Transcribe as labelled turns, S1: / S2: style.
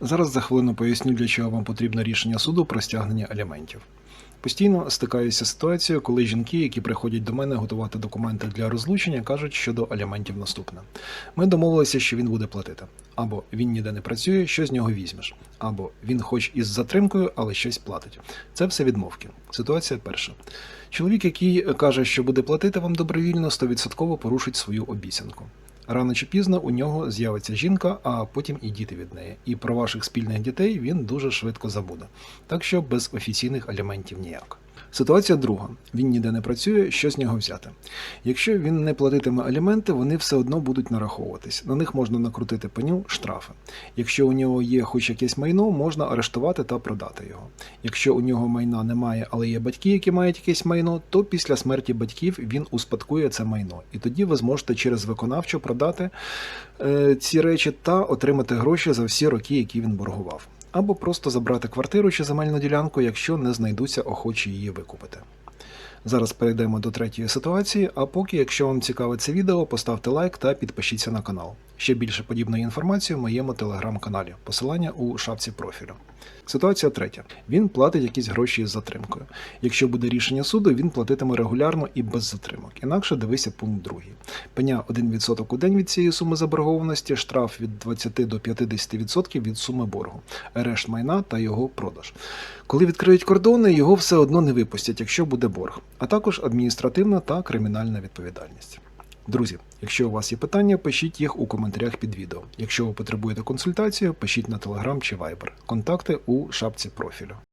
S1: Зараз за хвилину поясню, для чого вам потрібно рішення суду про стягнення аліментів. Постійно стикаюся з ситуацією, коли жінки, які приходять до мене готувати документи для розлучення, кажуть щодо аліментів наступне: ми домовилися, що він буде платити, або він ніде не працює, що з нього візьмеш, або він хоч із затримкою, але щось платить. Це все відмовки. Ситуація перша. Чоловік, який каже, що буде платити вам добровільно, 100% порушить свою обіцянку. Рано чи пізно у нього з'явиться жінка, а потім і діти від неї. І про ваших спільних дітей він дуже швидко забуде. Так що без офіційних аліментів ніяк. Ситуація друга: він ніде не працює, що з нього взяти. Якщо він не платитиме аліменти, вони все одно будуть нараховуватись. На них можна накрутити пеню штрафи. Якщо у нього є хоч якесь майно, можна арештувати та продати його. Якщо у нього майна немає, але є батьки, які мають якесь майно, то після смерті батьків він успадкує це майно. І тоді ви зможете через виконавчу продати е, ці речі та отримати гроші за всі роки, які він боргував. Або просто забрати квартиру чи земельну ділянку, якщо не знайдуться охочі її викупити. Зараз перейдемо до третьої ситуації, а поки, якщо вам цікаве це відео, поставте лайк та підпишіться на канал. Ще більше подібної інформації в моєму телеграм-каналі. Посилання у шапці профілю. Ситуація третя. Він платить якісь гроші із затримкою. Якщо буде рішення суду, він платитиме регулярно і без затримок. Інакше дивися пункт другий. Пеня 1% у день від цієї суми заборгованості, штраф від 20 до 50% від суми боргу, арешт майна та його продаж. Коли відкриють кордони, його все одно не випустять, якщо буде борг, а також адміністративна та кримінальна відповідальність. Друзі, якщо у вас є питання, пишіть їх у коментарях під відео. Якщо ви потребуєте консультації, пишіть на Telegram чи Viber. Контакти у шапці профілю.